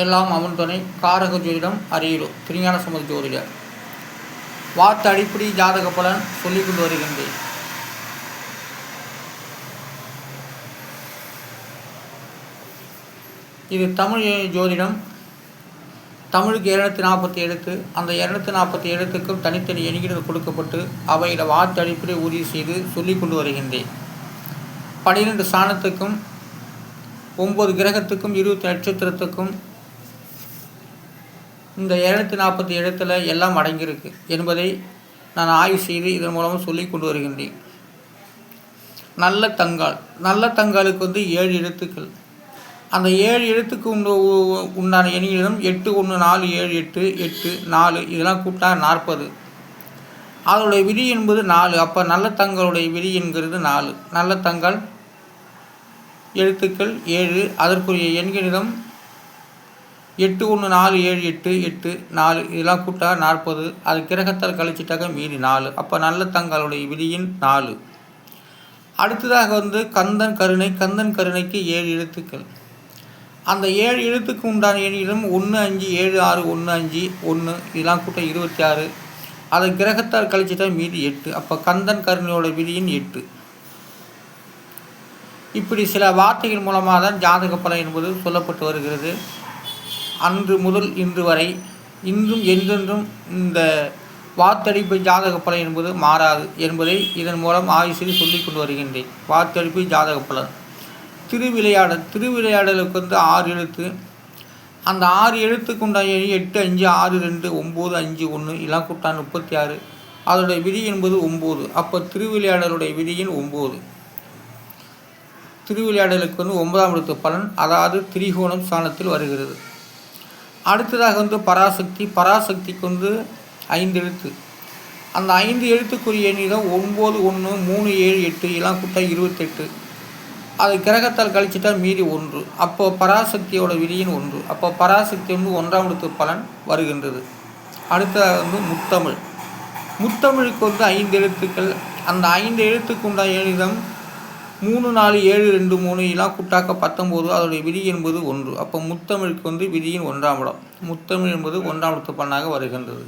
எல்லாம் அவன் துணை காரக ஜோதிடம் அரியலூர் திருஞான சமூக ஜோதிடர் வார்த்தை அடிப்படை ஜாதக பலன் சொல்லிக் கொண்டு வருகின்றேன். இது தமிழ் ஜோதிடம். தமிழுக்கு இரநூத்தி நாற்பத்தி எழுத்து. அந்த இருநூத்தி நாற்பத்தி எழுத்துக்கும் தனித்தனி எண்கள் கொடுக்கப்பட்டு அவையில் வார்த்தை அடிப்படை உறுதி செய்து சொல்லிக் கொண்டு வருகின்றேன். பனிரெண்டு சாணத்துக்கும் ஒம்பது கிரகத்துக்கும் இருபத்தி நட்சத்திரத்துக்கும் இந்த இரநூத்தி நாற்பத்தி எழுத்தில் எல்லாம் அடங்கியிருக்கு என்பதை நான் ஆய்வு செய்து இதன் மூலமாக சொல்லி கொண்டு வருகின்றேன். நல்ல தங்கால். நல்ல தங்காலுக்கு வந்து ஏழு எழுத்துக்கள். அந்த ஏழு எழுத்துக்கு உண்டான எண்ணிடம் எட்டு ஒன்று நாலு ஏழு எட்டு எட்டு நாலு இதெல்லாம் கூட்டா நாற்பது. அதனுடைய விதி என்பது நாலு. அப்போ நல்ல தங்களுடைய விதி என்கிறது நாலு. நல்ல தங்கள் எழுத்துக்கள் ஏழு. அதற்குரிய எண்களிடம் எட்டு ஒன்று நாலு ஏழு எட்டு எட்டு நாலு இதெல்லாம் கூட்டா நாற்பது. அது கிரகத்தால் கழிச்சிட்டாக்க மீதி நாலு. அப்போ நல்ல தங்களுடைய விதியின் நாலு. அடுத்ததாக வந்து கந்தன் கருணை கந்தன் கருணைக்கு ஏழு எழுத்துக்கள். அந்த ஏழு எழுத்துக்கு உண்டான எண்ணிடம் ஒன்று அஞ்சு ஏழு ஆறு ஒன்று அஞ்சு ஒன்று இதெல்லாம் கூட்ட இருபத்தி ஆறு. அதை கிரகத்தால் கழிச்சிட்டா மீதி எட்டு. அப்போ கந்தன் கருணையோட விதியின் எட்டு. இப்படி சில வார்த்தைகள் மூலமாக தான் ஜாதக பலன் என்பது சொல்லப்பட்டு வருகிறது. அன்று முதல் இன்று வரை இன்றும் என்றென்றும் இந்த வாத்தடிப்பு ஜாதக பலன் என்பது மாறாது என்பதை இதன் மூலம் ஆய்வு செய்து சொல்லிக் கொண்டு வருகின்றேன். வாத்தடிப்பு ஜாதக பலன் திருவிளையாடல் திருவிளையாடலுக்கு வந்து ஆறு எழுத்து. அந்த ஆறு எழுத்துக்கு உண்டான எட்டு அஞ்சு ஆறு ரெண்டு ஒம்பது அஞ்சு ஒன்று இதெல்லாம் கூட்டான் முப்பத்தி ஆறு அதோடைய விதி என்பது ஒம்பது. அப்போ திருவிளையாடலுடைய விதியின் ஒம்பது. திருவிளையாடலுக்கு வந்து ஒன்பதாம் எழுத்து பலன் அதாவது திரிகோணம் ஸ்தானத்தில் வருகிறது. அடுத்ததாக வந்து பராசக்தி பராசக்திக்கு வந்து ஐந்து எழுத்து. அந்த ஐந்து எழுத்துக்குரிய எண்ணிடம் ஒம்பது ஒன்று மூணு ஏழு எட்டு எல்லாம் கூட்டா இருபத்தெட்டு. அது கிரகத்தால் கழிச்சிட்டா மீதி ஒன்று. அப்போ பராசக்தியோட விதியின் ஒன்று. அப்போ பராசக்தி வந்து ஒன்றாம் இடத்து பலன் வருகின்றது. அடுத்ததாக வந்து முத்தமிழ். முத்தமிழுக்கு வந்து ஐந்து எழுத்துக்கள். அந்த ஐந்து எழுத்துக்கு உண்டான மூணு நாலு ஏழு ரெண்டு மூணு இலா கூட்டாக்க பத்தொம்போது அதோடைய விதி என்பது ஒன்று. அப்போ முத்தமிழுக்கு வந்து விதியின் ஒன்றாம் இடம். முத்தமிழ் என்பது ஒன்றாம் இடத்து பண்ணாக வருகின்றது.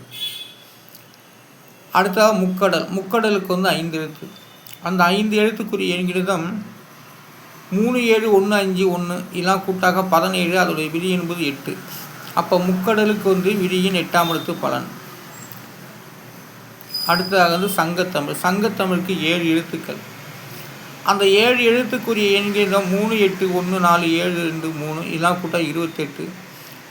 அடுத்ததாக முக்கடல். முக்கடலுக்கு வந்து ஐந்து எழுத்து. அந்த ஐந்து எழுத்துக்குரிய எண்கிடம் மூணு ஏழு ஒன்று அஞ்சு ஒன்று இலாம் கூட்டாக பதினேழு அதோடைய விதி என்பது எட்டு. அப்போ முக்கடலுக்கு வந்து விதியின் எட்டாம் எழுத்து பலன். அடுத்ததாக வந்து சங்கத்தமிழ். சங்கத்தமிழுக்கு ஏழு எழுத்துக்கள். அந்த ஏழு எழுத்துக்குரிய எண்களிடம் மூணு எட்டு ஒன்று நாலு ஏழு ரெண்டு மூணு இதெல்லாம் கூட்டா இருபத்தெட்டு.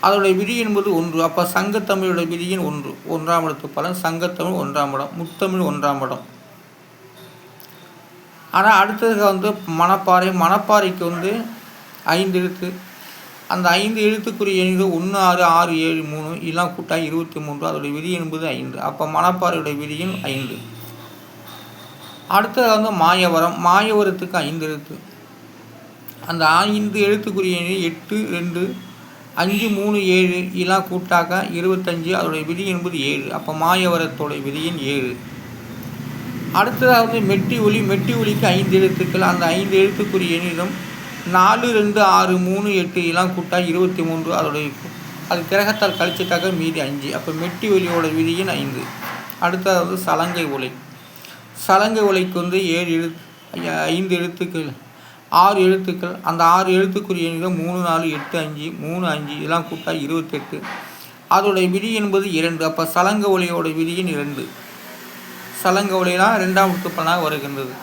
அதோடைய விதி என்பது ஒன்று. அப்போ சங்கத்தமிழோட விதியின் ஒன்று. ஒன்றாம் இடத்து பலன் சங்கத்தமிழ் ஒன்றாம் இடம் முத்தமிழ் ஒன்றாம் இடம். ஆனால் அடுத்தது வந்து மணப்பாறை. மணப்பாறைக்கு வந்து ஐந்து எழுத்து. அந்த ஐந்து எழுத்துக்குரிய எண்கள் ஒன்று ஆறு ஆறு ஏழு மூணு இதெல்லாம் கூட்டா இருபத்தி மூன்று. அதோடைய விதி என்பது ஐந்து. அப்போ மணப்பாறையுடைய விதியும் ஐந்து. அடுத்தது வந்து மாயவரம் மாயவரத்துக்கு ஐந்து எழுத்து. அந்த ஐந்து எழுத்துக்குரிய எட்டு ரெண்டு அஞ்சு மூணு ஏழு இதெல்லாம் கூட்டாக்க இருபத்தஞ்சு அதோடைய விதி என்பது ஏழு. அப்போ மாயவரத்தோடைய விதியின் ஏழு. அடுத்ததாக வந்து மெட்டி ஒலி மெட்டி ஒலிக்கு ஐந்து எழுத்துக்கள். அந்த ஐந்து எழுத்துக்குரிய எண்ணிலும் நாலு ரெண்டு ஆறு மூணு எட்டு இதெல்லாம் கூட்டா இருபத்தி மூன்று அதோடைய அது கிரகத்தால் கழிச்சிட்டாக்க மீதி அஞ்சு. அப்போ மெட்டி ஒலியோட விதியின் ஐந்து. அடுத்தது சலங்கை ஒளி சலங்கை உலைக்கு வந்து ஏழு எழுத்து ஐந்து எழுத்துக்கள் ஆறு எழுத்துக்கள். அந்த ஆறு எழுத்துக்குரிய மூணு நாலு எட்டு அஞ்சு மூணு அஞ்சு இதெல்லாம் கூட்டா இருபத்தெட்டு. அதோடைய விதி என்பது இரண்டு. அப்போ சலங்க ஒலையோட விதியின் இரண்டு. சலங்க ஒலையெல்லாம் ரெண்டாம் உத்துப்பனாக வருகின்றது.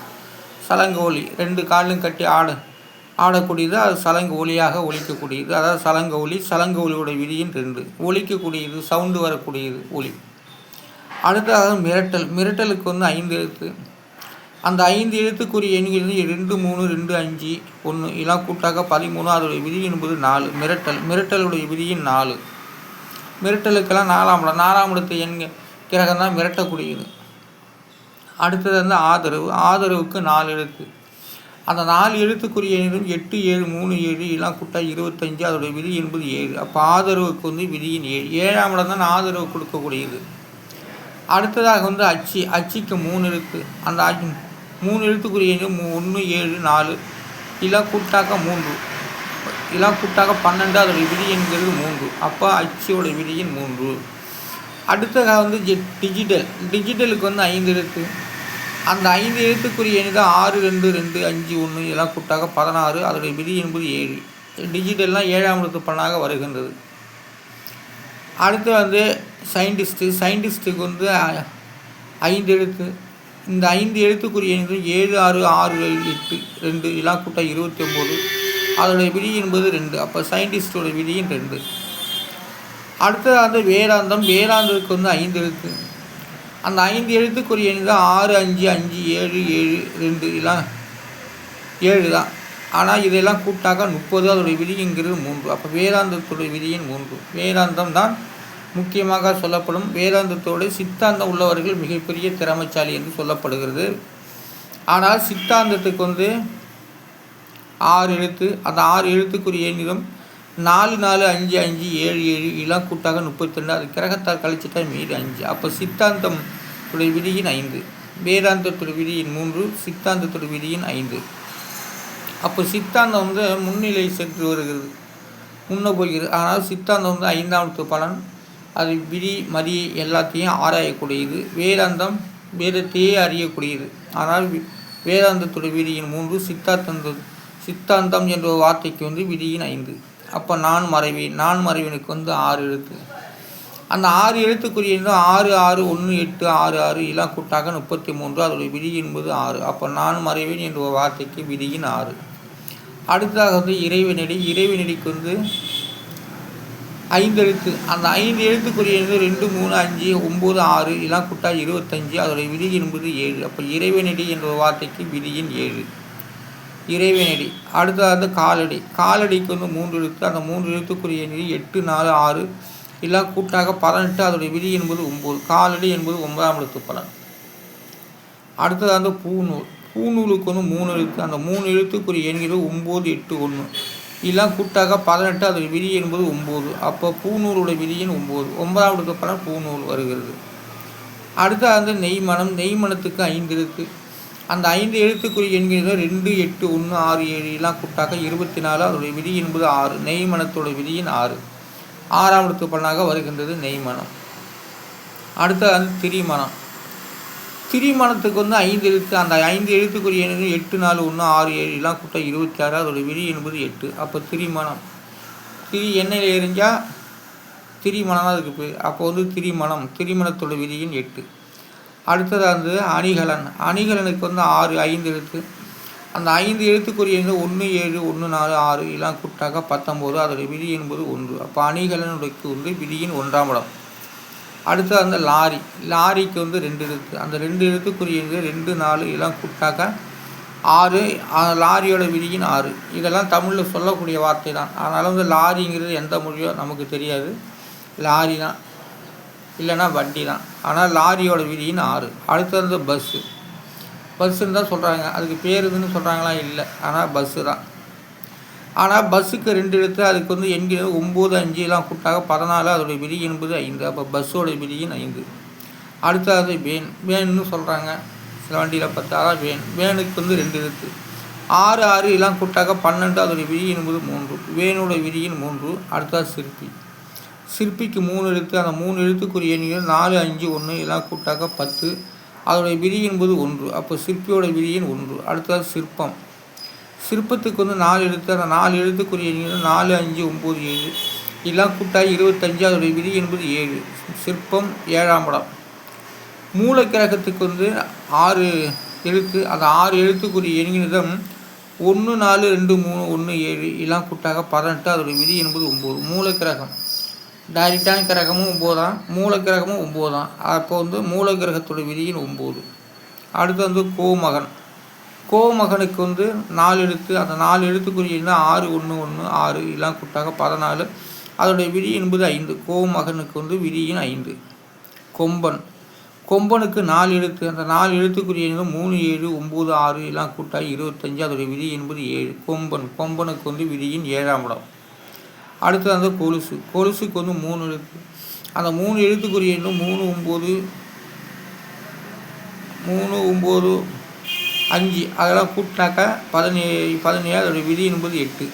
சலங்க ஒலி ரெண்டு காலும் கட்டி ஆட ஆடக்கூடியது அது சலங்க ஒலியாக ஒலிக்கக்கூடியது. அதாவது சலங்க ஒலி சலங்க ஒலியோட விதியின் ரெண்டு ஒலிக்கக்கூடியது சவுண்டு வரக்கூடியது ஒலி. அடுத்ததாக மிரட்டல். மிரட்டலுக்கு வந்து ஐந்து எழுத்து. அந்த ஐந்து எழுத்துக்குரிய எண்கள் ரெண்டு மூணு ரெண்டு அஞ்சு ஒன்று இதெல்லாம் கூட்டாக பதிமூணு. அதோடைய விதி என்பது நாலு. மிரட்டல். மிரட்டலுடைய விதியின் நாலு. மிரட்டலுக்கெல்லாம் நாலாம் இடம். நாலாம் இடத்து எண்கள் கிரகம் தான் மிரட்டக்கூடியது. அடுத்தது வந்து ஆதரவு. ஆதரவுக்கு நாலு எழுத்து. அந்த நாலு எழுத்துக்குரிய எண்ணிலும் எட்டு ஏழு மூணு ஏழு இதெல்லாம் கூட்டா இருபத்தஞ்சு. அதோடைய விதி என்பது ஏழு. அப்போ ஆதரவுக்கு வந்து விதியின் ஏழு. ஏழாம் இடம் தான் ஆதரவு கொடுக்கக்கூடியது. அடுத்ததாக வந்து அச்சு அச்சுக்கு மூணு எழுத்து. அந்த அச்சு மூணு எழுத்துக்குரிய ஒன்று ஏழு நாலு. இதெல்லாம் கூட்டாக மூன்று. இதெல்லாம் கூட்டாக பன்னெண்டு அதோடைய விதி என்கிறது மூன்று. அப்போ அச்சியோட விதியின் மூன்று. அடுத்ததாக வந்து டிஜிட்டல் டிஜிட்டலுக்கு வந்து ஐந்து எழுத்து. அந்த ஐந்து எழுத்துக்குரிய எண் ஆறு ரெண்டு ரெண்டு அஞ்சு ஒன்று இதெல்லாம் கூட்டாக பதினாறு அதோடைய விதி என்பது ஏழு. டிஜிட்டல்லாம் ஏழாம் எழுத்து பண்ணாக வருகின்றது. அடுத்து வந்து சயின்டிஸ்ட்டு சயின்டிஸ்ட்டுக்கு வந்து ஐந்து எழுத்து. இந்த ஐந்து எழுத்துக்குரிய எண்கள் ஏழு ஆறு ஆறு எட்டு ரெண்டு இதெல்லாம் கூட்டம் இருபத்தி ஒம்பது அதோடைய விதி என்பது ரெண்டு. அப்போ சயின்டிஸ்டோட விதியும் ரெண்டு. அடுத்தது வந்து வேதாந்தம். வேதாந்தத்துக்கு வந்து ஐந்து எழுத்து. அந்த ஐந்து எழுத்துக்குரிய எண்கள் தான் ஆறு அஞ்சு அஞ்சு ஏழு ஏழு ரெண்டு இதெல்லாம் ஏழு தான். ஆனால் இதையெல்லாம் கூட்டாக முப்பது அதோடைய விதிங்கிறது மூன்று. அப்போ வேதாந்தத்துடைய விதியின் மூன்று. வேதாந்தம் தான் முக்கியமாக சொல்லப்படும். வேதாந்தத்தோடு சித்தாந்தம் உள்ளவர்கள் மிகப்பெரிய திறமைச்சாலி என்று சொல்லப்படுகிறது. ஆனால் சித்தாந்தத்துக்கு வந்து ஆறு எழுத்து அந்த ஆறு எழுத்துக்குரிய எண்ணிலும் நாலு நாலு அஞ்சு அஞ்சு ஏழு ஏழு இதெல்லாம் கூட்டாக முப்பத்தி ரெண்டு அது கிரகத்தால் கழிச்சிட்டா மீது அஞ்சு. அப்போ சித்தாந்தத்துடைய விதியின் ஐந்து. வேதாந்தத்துடைய விதியின் மூன்று சித்தாந்தத்துடைய விதியின் ஐந்து. அப்போ சித்தாந்தம் வந்து முன்னிலை சென்று வருகிறது முன்னே போகிறது. ஆனால் சித்தாந்தம் வந்து ஐந்தாம் பலன் அது விதி மதி எல்லாத்தையும் ஆராயக்கூடியது. வேதாந்தம் வேதத்தையே அறியக்கூடியது. ஆனால் வேதாந்தத்துடைய விதியின் மூன்று சித்தாந்தம் சித்தாந்தம் என்ற வார்த்தைக்கு வந்து விதியின் ஐந்து. அப்போ நான் மறைவேன் நான் மறைவனுக்கு வந்து ஆறு எழுத்து. அந்த ஆறு எழுத்துக்குரிய ஆறு ஆறு ஒன்று எட்டு ஆறு ஆறு எல்லாம் கூட்டாக முப்பத்தி மூன்று அதோடைய விதி என்பது ஆறு. அப்போ நான் மறைவேன் என்ற வார்த்தைக்கு விதியின் ஆறு. அடுத்ததாக வந்து இறைவனடி இறைவனடிக்கு வந்து ஐந்து எழுத்து அந்த ஐந்து எழுத்துக்குரிய ரெண்டு மூணு அஞ்சு ஒம்பது ஆறு இதெல்லாம் கூட்டா இருபத்தஞ்சு அதோடைய விதி என்பது ஏழு. அப்போ இறைவனடி என்ற வார்த்தைக்கு விதியின் ஏழு. இறைவனடி. அடுத்ததாவது வந்து காலடி. காலடிக்கு வந்து மூன்று எழுத்து அந்த மூன்று எழுத்துக்குரிய நிதி எட்டு நாலு ஆறு எல்லாம் கூட்டாக பதினெட்டு அதோடைய விதி என்பது ஒம்பது. காலடி என்பது ஒன்பதாம் எழுத்து பலன். அடுத்ததாக பூநூல். பூநூலுக்கு வந்து மூணு எழுத்து அந்த மூணு எழுத்துக்குரிய எண்கிறது ஒம்பது எட்டு ஒன்று. இதெல்லாம் கூட்டாக பதினெட்டு அதில் விதி என்பது ஒம்பது. அப்போ பூநூலோட விதியின் ஒம்பது. ஒன்பதாவதுக்கு அப்புறம் பூநூல் வருகிறது. அடுத்தது வந்து நெய்மணம். நெய்மணத்துக்கு ஐந்து எழுத்து அந்த ஐந்து எழுத்துக்குரிய என்கிறது ரெண்டு எட்டு ஒன்று ஆறு ஏழு. எல்லாம் கூட்டாக இருபத்தி நாலு அதோடைய விதி என்பது ஆறு. நெய்மணத்தோட விதியின் ஆறு. ஆறாம் எழுத்து பலனாக வருகின்றது நெய்மணம். அடுத்தது வந்து திரிமணம். திரிமணத்துக்கு வந்து ஐந்து எழுத்து அந்த ஐந்து எழுத்துக்குரிய எண் எட்டு நாலு ஒன்று ஆறு ஏழு எல்லாம் கூட்டம் இருபத்தி ஆறு அதோடய விதி என்பது எட்டு. அப்போ திரிமணம் திரி எண்ணெயில் எரிஞ்சால் திரிமணம் அதுக்கு போய் அப்போ வந்து திரிமணம் திரிமணத்தோட விதியின் எட்டு. அடுத்ததாக வந்து அணிகலன். அணிகலனுக்கு வந்து ஆறு ஐந்து எழுத்து. அந்த ஐந்து எழுத்துக்குரிய ஒன்று ஏழு ஒன்று நாலு ஆறு எல்லாம் கூட்டாக பத்தொம்போது அதோடய விதி என்பது ஒன்று. அப்போ அணிகலனுடைய வந்து விதியின் ஒன்றாம் இடம். அடுத்து அந்த லாரி. லாரிக்கு வந்து ரெண்டு எழுத்து அந்த ரெண்டு எழுத்துக்குரிய ரெண்டு நாலு இதெல்லாம் கூட்டாக்க ஆறு லாரியோட விதியின் ஆறு. இதெல்லாம் தமிழில் சொல்லக்கூடிய வார்த்தை தான். அதனால் வந்து லாரிங்கிறது எந்த மொழியோ நமக்கு தெரியாது. லாரி தான். இல்லைன்னா வண்டி தான். ஆனால் லாரியோட விதியின் ஆறு. அடுத்து வந்து பஸ்ஸு. பஸ்ஸுன்னு தான் சொல்கிறாங்க அதுக்கு பேருதுன்னு சொல்கிறாங்களா இல்லை. ஆனால் பஸ்ஸு தான். ஆனால் பஸ்ஸுக்கு ரெண்டு எழுத்து அதுக்கு வந்து எண்கிறது ஒம்பது அஞ்சுலாம் கூட்டாக பதினாலு அதோடைய விதி என்பது ஐந்து. அப்போ பஸ்ஸோட விதியின் ஐந்து. அடுத்தது வேன். வேன்னு சொல்கிறாங்க சில வண்டியில் பார்த்தா வேன். வேனுக்கு வந்து ரெண்டு எழுத்து ஆறு ஆறு எல்லாம் கூட்டாக பன்னெண்டு அதோடைய விதி என்பது மூன்று. வேனோட விதியின் மூன்று. அடுத்தது சிற்பி. சிற்பிக்கு மூணு எழுத்து அந்த மூணு எழுத்துக்குரிய எண்கள் நாலு அஞ்சு ஒன்று எல்லாம் கூட்டாக பத்து. அதோடைய விதி என்பது ஒன்று. அப்போ சிற்பியோட விதியின் ஒன்று. அடுத்தது சிற்பம். சிற்பத்துக்கு வந்து நாலு எழுத்து அந்த நாலு எழுத்துக்குரிய நாலு அஞ்சு ஒம்பது ஏழு. இதெல்லாம் கூட்டாய் இருபத்தஞ்சு அதோடைய விதி என்பது ஏழு. சிற்பம் ஏழாம் படம் மூலக்கிரகத்துக்கு வந்து ஆறு எழுத்து அந்த ஆறு எழுத்துக்குரிய எண்ணிடம் ஒன்று நாலு ரெண்டு மூணு ஒன்று ஏழு இதெல்லாம் கூட்டாக பதினெட்டு அதோடைய விதி என்பது ஒம்பது. மூலக்கிரகம். டைரக்டான கிரகமும் ஒம்பது தான் மூலக்கிரகமும் ஒம்பது தான் அப்போ வந்து மூலக்கிரகத்துடைய விதியின் ஒம்பது. அடுத்து வந்து கோமகன். கோமகனுக்கு வந்து நாலு எழுத்து. அந்த நாலு எழுத்துக்குரிய ஆறு ஒன்று ஒன்று ஆறு எல்லாம் கூட்டாக பதினாலு. அதோடைய விதி என்பது ஐந்து. கோமகனுக்கு வந்து விதியின் ஐந்து. கொம்பன். கொம்பனுக்கு நாலு எழுத்து. அந்த நாலு எழுத்துக்குரிய மூணு ஏழு ஒம்பது ஆறு எல்லாம் கூட்டாக இருபத்தஞ்சு. அதோடைய விதி என்பது ஏழு. கொம்பன். கொம்பனுக்கு வந்து விதியின் ஏழாம் இடம். அடுத்தது அந்த கொலுசு. கொலுசுக்கு வந்து மூணு எழுத்து. அந்த மூணு எழுத்துக்குரிய மூணு ஒம்பது மூணு ஒம்பது அஞ்சு. அதெல்லாம் கூட்டினாக்கா பதினேழு பதினேழு அதோடய விதி என்பது எட்டு.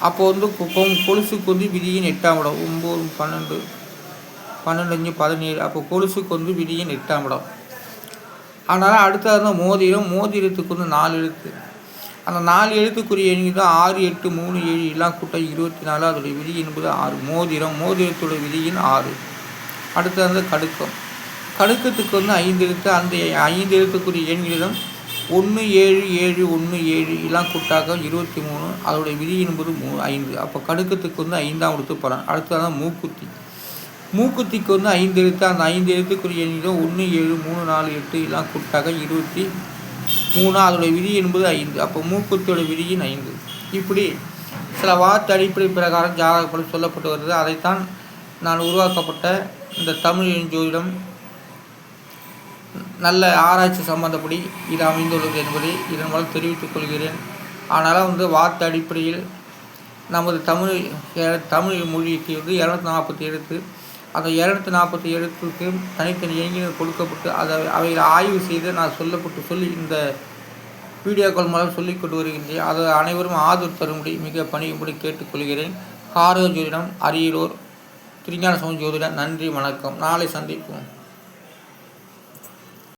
அப்போ வந்து கொ- கொலுசுக்கு வந்து விதியின் எட்டாம் இடம். ஒம்பது பன்னெண்டு பன்னெண்டு அஞ்சு பதினேழு. அப்போ கொலுசுக்கு வந்து விதியின் எட்டாம் இடம். அதனால் அடுத்தது தான் மோதிரம். மோதிரத்துக்கு வந்து நாலு எழுத்து. அந்த நாலு எழுத்துக்குரிய எண்ணி தான் ஆறு எட்டு மூணு ஏழு எல்லாம் கூட்டம் இருபத்தி நாலு. அதோடைய விதி என்பது ஆறு. மோதிரம். மோதிரத்தோட விதியின் ஆறு. அடுத்தது வந்து கடுக்கம். கடுக்கத்துக்கு வந்து ஐந்து எழுத்து. அந்த ஐந்து எழுத்துக்குரிய எண்களிடம் ஒன்று ஏழு ஏழு ஒன்று ஏழு எல்லாம் கூட்டாக இருபத்தி மூணு அதோடைய விதி என்பது மூ ஐந்து. அப்போ கடுக்கத்துக்கு வந்து ஐந்தாம் எழுத்து பலன் அடுத்தது தான் மூக்குத்தி. மூக்குத்திக்கு வந்து ஐந்து எழுத்து. அந்த ஐந்து எழுத்துக்குரிய எண்ணிலும் ஒன்று ஏழு மூணு நாலு எட்டு எல்லாம் கூட்டாக இருபத்தி மூணு. அதோடைய விதி என்பது ஐந்து. அப்போ மூக்குத்தியோட விதியின் ஐந்து. இப்படி சில வார்த்தை அடிப்படை பிரகாரம் ஜாதகப்படி சொல்லப்பட்டு வருது அதைத்தான் நான் உருவாக்கப்பட்ட இந்த தமிழ் ஜோதிடம். நல்ல ஆராய்ச்சி சம்பந்தப்படி இது அமைந்துள்ளது என்பதை இதன் மூலம் தெரிவித்துக் கொள்கிறேன். ஆனாலும் வந்து வார்த்தை அடிப்படையில் நமது தமிழ் தமிழ் மொழிக்கு வந்து இரநூத்தி நாற்பத்தி எழுத்து. அந்த இரநூத்தி நாற்பத்தி எழுத்துக்கு தனித்தனி இயங்கினர் கொடுக்கப்பட்டு அதை அவைகளை ஆய்வு செய்து நான் சொல்லப்பட்டு சொல்லி இந்த வீடியோக்கள் மூலம் சொல்லிக் கொண்டு வருகின்றேன். அதை அனைவரும் ஆதரவு தரும்படி மிக பணியும்படி கேட்டுக்கொள்கிறேன் காரோ ஜோதிடம் அரியலூர் திருஞான சமன் ஜோதிடம் நன்றி வணக்கம். நாளை சந்திப்போம்.